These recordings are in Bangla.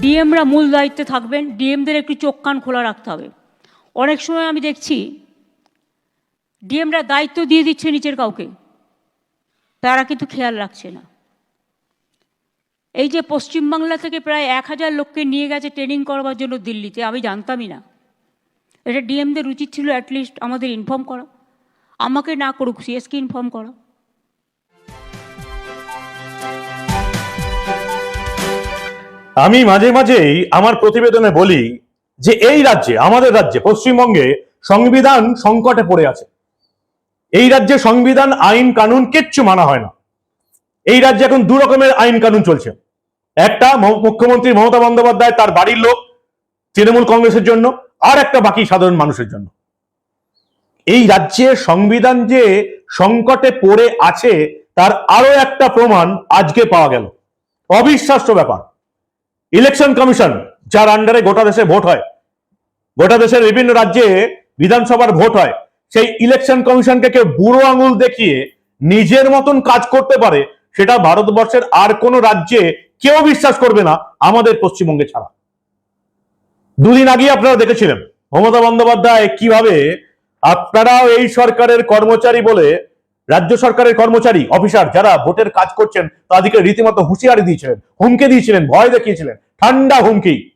ডিএমরা মূল দায়িত্বে থাকবেন, ডিএমদের একটু চোখ কান খোলা রাখতে হবে। অনেক সময় আমি দেখছি ডিএমরা দায়িত্ব দিয়ে দিচ্ছে নিচের কাউকে। তারা কিন্তু খেয়াল রাখছে না। এই যে পশ্চিমবাংলা থেকে প্রায় এক হাজার লোককে নিয়ে গেছে ট্রেনিং করবার জন্য দিল্লিতে, আমি জানতামই না। এটা ডিএমদের উচিত ছিল অ্যাটলিস্ট আমাদের ইনফর্ম করা। আমাকে না করুক সিএসকে ইনফর্ম করা। আমি মাঝে মাঝেই আমার প্রতিবেদনে বলি যে এই রাজ্যে, আমাদের রাজ্যে, পশ্চিমবঙ্গে সংবিধান সংকটে পড়ে আছে। এই রাজ্যে সংবিধান, আইন, কানুন কিচ্ছু মানা হয় না। এই রাজ্যে এখন দু রকমের আইন কানুন চলছে। একটা মুখ্যমন্ত্রী মমতা বন্দ্যোপাধ্যায় তার বাড়ির লোক তৃণমূল কংগ্রেসের জন্য, আর একটা বাকি সাধারণ মানুষের জন্য। এই রাজ্যে সংবিধান যে সংকটে পড়ে আছে, তার আরও একটা প্রমাণ আজকে পাওয়া গেল। অবিশ্বাস্য ব্যাপার। ইলেকশন কমিশন, যার আন্ডারে গোটা দেশে ভোট হয়। গোটা দেশের বিভিন্ন রাজ্যে বিধানসভার ভোট হয়। সেই ইলেকশন কমিশনকে কেউ বুড়ো আঙুল দেখিয়ে নিজের মতন কাজ করতে পারে, সেটা ভারতবর্ষের আর কোন রাজ্যে কেউ বিশ্বাস করবে না, আমাদের পশ্চিমবঙ্গে ছাড়া। দুদিন আগে আপনারা দেখেছিলেন, মমতা বন্দ্যোপাধ্যায় কীভাবে আপনারাও এই সরকারের কর্মচারী বলে রাজ্য সরকারের কর্মচারী অফিসার যারা ভোটের কাজ করছেন, তাদেরকে রীতিমতো হুঁশিয়ারি দিয়েছিলেন, হুমকে দিয়েছিলেন, ভয় দেখিয়েছিলেন। ঠান্ডা হুমকি।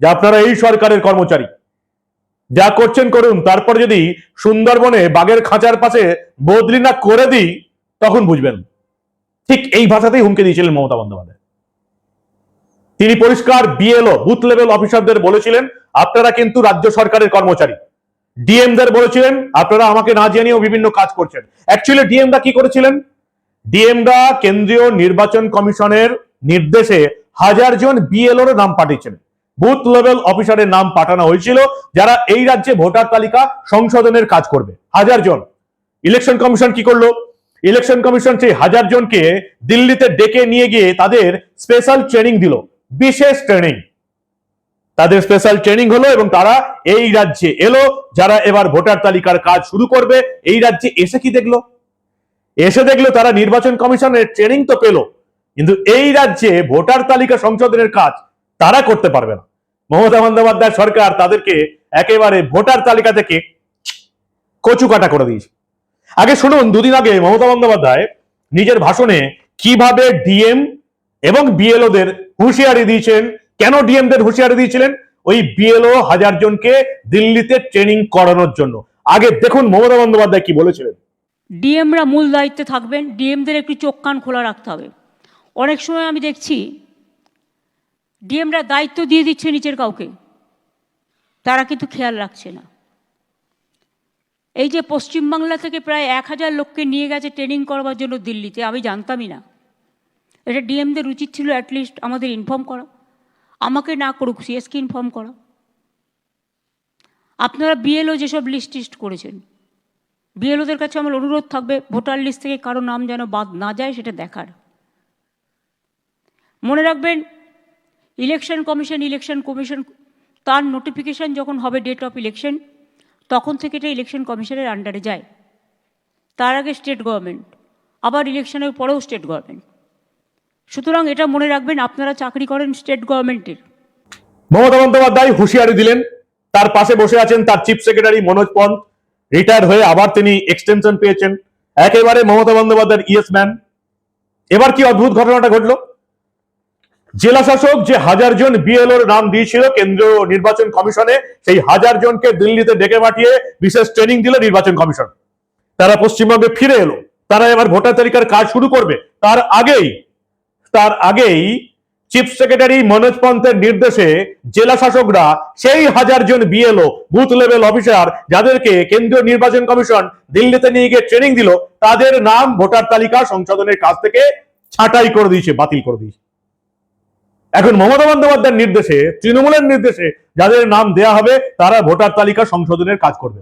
যে আপনারা এই সরকারের কর্মচারী। যা করছেন করুন, তারপর যদি সুন্দরবনে বাঘের খাঁচার পাশে বদলি না করে দিই, তখন বুঝবেন। ঠিক এই ভাষাতেই হুমকে দিয়েছিলেন মমতা বন্দ্যোপাধ্যায়। তিনি পরিষ্কার বিএলও বুথ লেভেল অফিসারদের বলেছিলেন, আপনারা কিন্তু রাজ্য সরকারের কর্মচারী। ডিএমদের বলেছিলেন, আপনারা আমাকে না জানিয়েও বিভিন্ন কাজ করছেন। অ্যাকচুয়ালি ডিএমরা কি করেছিলেন? ডিএমরা কেন্দ্রীয় নির্বাচন কমিশনের নির্দেশে হাজার জন বিএলওর নাম পাঠিয়েছেন। বুথ লেভেল অফিসারের নাম পাঠানো হয়েছিল, যারা এই রাজ্যে ভোটার তালিকা সংশোধনের কাজ করবে। হাজার জন। ইলেকশন কমিশন কি করল? ইলেকশন কমিশন সেই হাজার জনকে দিল্লিতে ডেকে নিয়ে গিয়ে তাদের স্পেশাল ট্রেনিং দিল। বিশেষ ট্রেনিং তাদের স্পেশাল ট্রেনিং হলো এবং তারা এই রাজ্যে এলো, যারা এবার ভোটার তালিকার কাজ শুরু করবে, এই রাজ্যে এসে কি দেখল? এসে দেখল তারা নির্বাচন কমিশনের ট্রেনিং তো পেল, কিন্তু এই রাজ্যে ভোটার তালিকা সংশোধনের কাজ তারা করতে পারবে না। মমতা বন্দ্যোপাধ্যায় সরকার তাদেরকে একেবারে ভোটার তালিকা থেকে কচু কাটা করে দিয়েছে। আগে শুনুন, দুদিন আগে মমতা বন্দ্যোপাধ্যায় নিজের ভাষণে কীভাবে ডিএম এবং বিএলওদের হুঁশিয়ারি দিয়েছেন কেন ডিএমদের হুঁশিয়ারি দিয়েছিলেন? ওই বিএলও হাজার জনকে দিল্লিতে ট্রেনিং করানোর জন্য। আগে দেখুন মমতা বন্দ্যোপাধ্যায় কি বলেছিলেন। ডিএমরা মূল দায়িত্বে থাকবেন, ডিএমদের একটু চোখ কান খোলা রাখতে হবে। অনেক সময় আমি দেখছি, ডিএমরা দায়িত্ব দিয়ে দিচ্ছে নিচের কাউকে। তারা কিন্তু খেয়াল রাখছে না। এই যে পশ্চিমবাংলা থেকে প্রায় এক হাজার লোককে নিয়ে গেছে ট্রেনিং করবার জন্য দিল্লিতে, আমি জানতামই না। এটা ডিএমদের উচিত ছিল অ্যাটলিস্ট আমাদের ইনফর্ম করা। আমাকে না করুক সিএসকে ইনফর্ম করা। আপনারা বিএলও যেসব লিস্ট টিস্ট করেছেন বিএলওদের কাছে আমার অনুরোধ থাকবে, ভোটার লিস্ট থেকে কারও নাম যেন বাদ না যায়, সেটা দেখার। মনে রাখবেন ইলেকশন কমিশন ইলেকশন কমিশন তার নোটিফিকেশন যখন হবে ডেট অফ ইলেকশন তখন থেকে এটা ইলেকশন কমিশনের আন্ডারে যায়। তার আগে স্টেট গভর্নমেন্ট আবার ইলেকশনের পরেও স্টেট গভর্নমেন্ট সুতরাং এটা মনে রাখবেন, আপনারা চাকরি করেন স্টেট গভর্নমেন্টের মমতা বন্দ্যোপাধ্যায় হুঁশিয়ারি দিলেন, তার পাশে বসে আছেন তার chief secretary Manoj Panth retire হয়ে আবার তিনি এক্সটেনশন পেয়েছেন। একেবারে মমতা বন্দ্যোপাধ্যায়ের ইয়েস ম্যান এবার কি অদ্ভুত ঘটনাটা ঘটলো? জেলা শাসক যে হাজার জন বিএলওর নাম দিয়েছিল কেন্দ্রীয় নির্বাচন কমিশনে, সেই হাজার জনকে দিল্লিতে ডেকে পাঠিয়ে বিশেষ ট্রেনিং দিল নির্বাচন কমিশন। তারা পশ্চিমবঙ্গে ফিরে এলো। তারা এবার ভোটার তালিকার কাজ শুরু করবে। তার আগেই তার আগেই চিফ সেক্রেটারি মনোজ পন্থের নির্দেশে জেলা শাসকরা সেই হাজার জন বিএলও বুথ লেভেল অফিসার যাদেরকে কেন্দ্রীয় নির্বাচন কমিশন দিল্লিতে নিয়ে গিয়ে ট্রেনিং দিল, তাদের নাম ভোটার তালিকা সংশোধনের কাজ থেকে ছাঁটাই করে দিয়েছে, বাতিল করে দিয়েছে। এখন মমতা বন্দ্যোপাধ্যায়ের নির্দেশে, তৃণমূলের নির্দেশে যাদের নাম দেয়া হবে, তারা ভোটার তালিকা সংশোধনের কাজ করবে।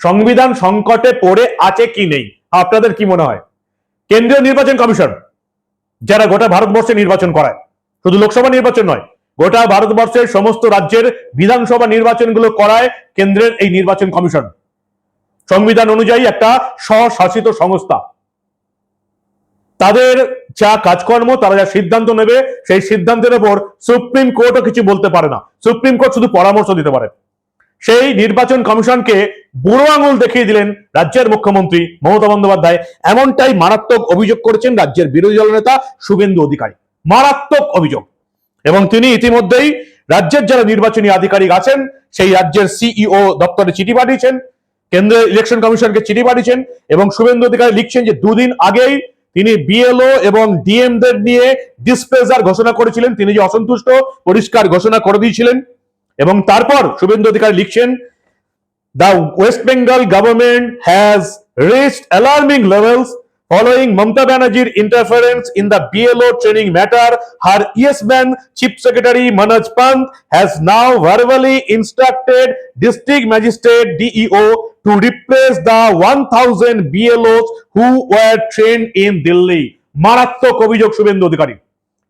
সংবিধান সংকটে পড়ে আছে কি নেই? আপনাদের কি মনে হয়? কেন্দ্রীয় নির্বাচন কমিশন যারা গোটা ভারতবর্ষে নির্বাচন করায়। শুধু লোকসভা নির্বাচন নয়, গোটা ভারতবর্ষের সমস্ত রাজ্যের বিধানসভা নির্বাচনগুলো করায় কেন্দ্রের এই নির্বাচন কমিশন। সংবিধান অনুযায়ী একটা স্বশাসিত সংস্থা। তাদের যা কাজকর্ম, তারা যা সিদ্ধান্ত নেবে, সেই সিদ্ধান্তের উপর সুপ্রিম কোর্টও কিছু বলতে পারে না। সুপ্রিম কোর্ট শুধু পরামর্শ দিতে পারে। সেই নির্বাচন কমিশনকে বুড়ো আঙুল দেখিয়ে দিলেন রাজ্যের মুখ্যমন্ত্রী মমতা বন্দ্যোপাধ্যায়। এমনটাই মারাত্মক অভিযোগ করেছেন রাজ্যের বিরোধী দল নেতা শুভেন্দু অধিকারী। মারাত্মক অভিযোগ। এবং তিনি ইতিমধ্যেই রাজ্যের যারা নির্বাচনী আধিকারিক আছেন, সেই রাজ্যের সিইও দপ্তরে চিঠি পাঠিয়েছেন কেন্দ্রীয় ইলেকশন কমিশনকে চিঠি পাঠিয়েছেন এবং শুভেন্দু অধিকারী লিখছেন যে দুদিন আগেই তিনি বিএলও এবং ডিএম দের নিয়ে ডিসপ্লেজার ঘোষণা করেছিলেন। তিনি যে অসন্তুষ্ট, পরিষ্কার ঘোষণা করে দিয়েছিলেন। এবং তারপর শুভেন্দু অধিকারী লিখছেন The West Bengal government has reached alarming levels following Mamata Banerjee's interference in the BLO training matter. Her yes man, Chief Secretary Manoj Pant, has now verbally instructed District Magistrate DEO to replace the 1000 BLOs who were trained in Delhi. মারাত্মক অভিযোগ শুভেন্দু অধিকারী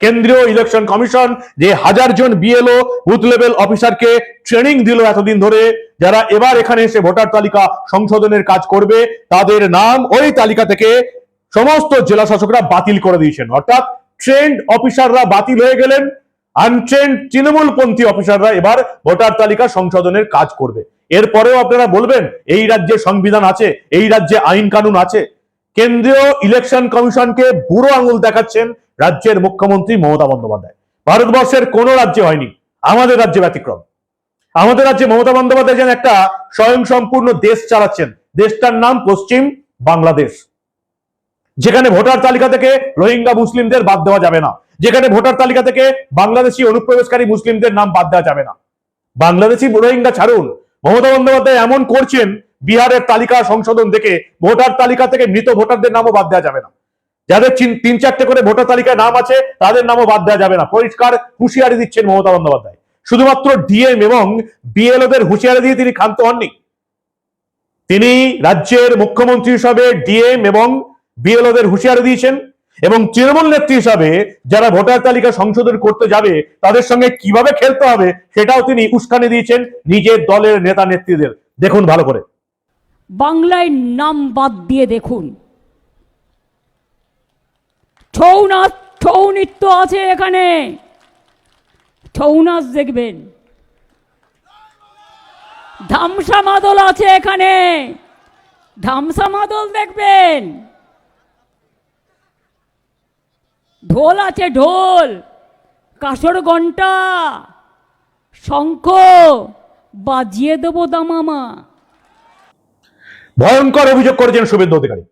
কেন্দ্রীয় ইলেকশন কমিশন যে হাজার জন বিএলও বুথ লেভেল অফিসারকে ট্রেনিং দিল এতদিন ধরে, যারা এবার এখানে এসে ভোটার তালিকা সংশোধনের কাজ করবে, তাদের নাম ওই তালিকা থেকে সমস্ত জেলা শাসকরা বাতিল করে দিয়েছেন। অর্থাৎ ট্রেন্ড অফিসাররা বাতিল হয়ে গেলেন আনট্রেন্ড তৃণমূলপন্থী অফিসাররা এবার ভোটার তালিকা সংশোধনের কাজ করবে। এরপরেও আপনারা বলবেন, এই রাজ্যে সংবিধান আছে, এই রাজ্যে আইন কানুন আছে। কেন্দ্রীয় ইলেকশন কমিশনকে বুড়ো আঙুল দেখাচ্ছেন রাজ্যের মুখ্যমন্ত্রী মমতা বন্দ্যোপাধ্যায়। ভারতবর্ষের কোন রাজ্যে হয়নি। আমাদের রাজ্যে ব্যতিক্রম। আমাদের রাজ্যে মমতা বন্দ্যোপাধ্যায় যেন একটা স্বয়ং সম্পূর্ণ দেশ চালাচ্ছেন। দেশটার নাম পশ্চিম বাংলাদেশ। যেখানে ভোটার তালিকা থেকে রোহিঙ্গা মুসলিমদের বাদ দেওয়া যাবে না। যেখানে ভোটার তালিকা থেকে বাংলাদেশি অনুপ্রবেশকারী মুসলিমদের নাম বাদ দেওয়া যাবে না। বাংলাদেশি রোহিঙ্গা ছাড়ুন। মমতা বন্দ্যোপাধ্যায় এমন করছেন, বিহারের তালিকা সংশোধন দেখে ভোটার তালিকা থেকে মৃত ভোটারদের নামও বাদ দেওয়া যাবে না। যাদের তিন চারটে করে ভোটার তালিকায় নাম আছে, তাদের নামও বাদ দেওয়া যাবে না। পরিষ্কার হুঁশিয়ারি দিচ্ছেন মমতা বন্দ্যোপাধ্যায়। শুধুমাত্র ডিএম এবং বিএলওদের হুঁশিয়ারি দিয়ে তিনি ক্ষান্ত হননি। তিনি রাজ্যের মুখ্যমন্ত্রী হিসাবে ডিএম এবং বিএলওদের হুঁশিয়ারি দিয়েছেন এবং তৃণমূল নেত্রী হিসাবে যারা ভোটার তালিকা সংশোধন করতে যাবে, তাদের সঙ্গে কীভাবে খেলতে হবে সেটাও তিনি উস্কানি দিয়েছেন নিজের দলের নেতা নেত্রীদের দেখুন ভালো করে। বাংলায় নাম বাদ দিয়ে দেখুন। ছৌ নাচ ছৌ নৃত্য আছে এখানে। ছৌ নাচ দেখবেন। ধামসা মাদল আছে এখানে। ধামসা মাদল দেখবেন। ঢোল আছে, ঢোল। কাসর ঘণ্টা শঙ্খ। বাজিয়ে দেবো দামামা। ভয়ঙ্কর অভিযোগ করেছেন শুভেন্দু অধিকারী।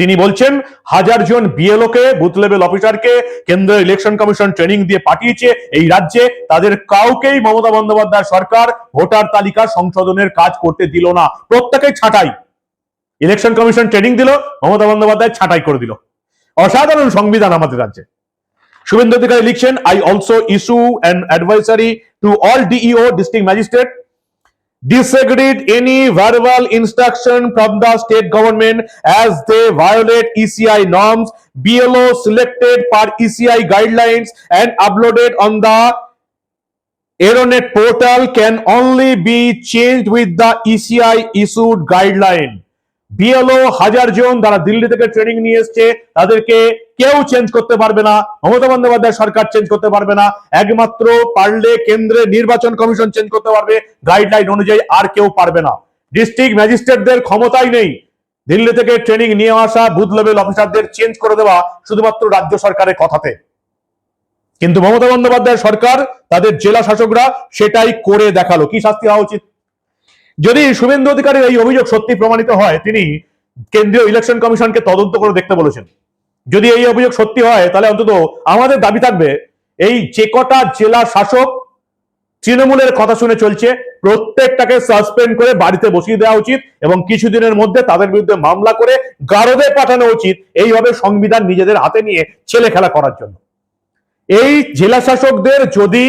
তিনি বলছেন, হাজার জন বিএলও কে বুথ লেভেল অফিসারকে কেন্দ্রীয় ইলেকশন কমিশন ট্রেনিং দিয়ে পাঠিয়েছে এই রাজ্যে। তাদের কাউকেই মমতা বন্দ্যোপাধ্যায় সরকার ভোটার তালিকা সংশোধনের কাজ করতে দিল না। প্রত্যেকেই ছাঁটাই। ইলেকশন কমিশন ট্রেনিং দিল, মমতা বন্দ্যোপাধ্যায় ছাঁটাই করে দিল। অসাধারণ সংবিধান আমাদের রাজ্যে। শুভেন্দু অধিকারী লিখছেন I also issue an advisory to all DEO district magistrate disagreed any verbal instruction from the state government as they violate ECI norms. BLO selected per ECI guidelines and uploaded on the Aeronet portal can only be changed with the ECI issued guideline. BLO হাজার জন তারা দিল্লি থেকে ট্রেনিং নিয়ে এসছে, তাদেরকে কেউ চেঞ্জ করতে পারবে না, মমতা বন্দ্যোপাধ্যায় সরকার চেঞ্জ করতে পারবে না, একমাত্র পারলে কেন্দ্রের নির্বাচন কমিশন চেঞ্জ করতে পারবে গাইডলাইন অনুযায়ী আর কেউ পারবে না। ডিস্ট্রিক্ট ম্যাজিস্ট্রেটদের ক্ষমতাই নেই। দিল্লি থেকে ট্রেনিং নিয়ে আসা বুথ লেভেল অফিসারদের চেঞ্জ করে দেওয়া শুধুমাত্র রাজ্য সরকারের কথাতে। কিন্তু মমতা বন্দ্যোপাধ্যায় সরকার, তাদের জেলা শাসকরা সেটাই করে দেখাল। কি শাস্তি হওয়া উচিত? যদি শুভেন্দু অধিকারীর এই অভিযোগ সত্যি প্রমাণিত হয়, তিনি কেন্দ্রীয় ইলেকশন কমিশনকে তদন্ত করে দেখতে বলেছেন। যদি এই অভিযোগ সত্যি হয়, তাহলে অন্তত আমাদের দাবি থাকবে, এই যে কটা জেলা শাসক তৃণমূলের কথা শুনে চলছে, প্রত্যেকটাকে সাসপেন্ড করে বাড়িতে বসিয়ে দেওয়া উচিত এবং কিছুদিনের মধ্যে তাদের বিরুদ্ধে মামলা করে গারদে পাঠানো উচিত, এইভাবে সংবিধান নিজেদের হাতে নিয়ে ছেলে খেলা করার জন্য। এই জেলা শাসকদের যদি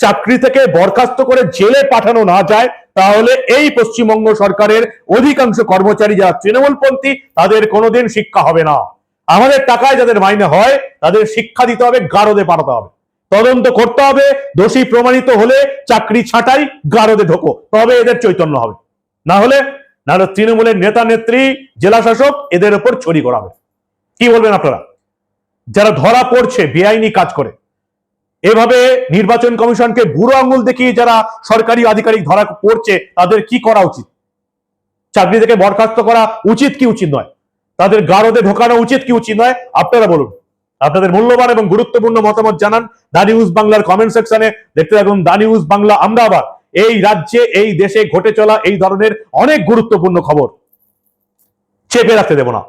চাকরি থেকে বরখাস্ত করে জেলে পাঠানো না যায়, তাহলে এই পশ্চিমবঙ্গ সরকারের অধিকাংশ কর্মচারী যারা তৃণমূলপন্থী, তাদের কোনোদিন শিক্ষা হবে না। আমাদের টাকায় যাদের মাইনে হয়, তাদের শিক্ষা দিতে হবে, গারদে পাঠাতে হবে। তদন্ত করতে হবে, দোষী প্রমাণিত হলে চাকরি ছাঁটাই গারদে ঢোকো, তবে এদের চৈতন্য হবে। না হলে না হলে তৃণমূলের নেতা, নেত্রী, জেলা শাসক, এদের উপর ছড়ি করাবে কি বলবেন আপনারা? যারা ধরা পড়ছে, বেআইনি কাজ করে এভাবে নির্বাচন কমিশনকে বুড়ো আঙুল দেখিয়ে যারা সরকারি আধিকারিক ধরা পড়ছে, তাদের কি করা উচিত? চাকরি থেকে বরখাস্ত করা উচিত কি উচিত নয়? তাদের গারদে ঢোকানো উচিত কি উচিত নয়? আপনারা বলুন। আপনাদের মূল্যবান এবং গুরুত্বপূর্ণ মতামত জানান দা নিউজ বাংলার কমেন্ট সেকশনে। দেখতে থাকুন দা নিউজ বাংলা, আমরা আবার এই রাজ্যে, এই দেশে ঘটে চলা এই ধরনের অনেক গুরুত্বপূর্ণ খবর। চেপে রাখতে দেব না।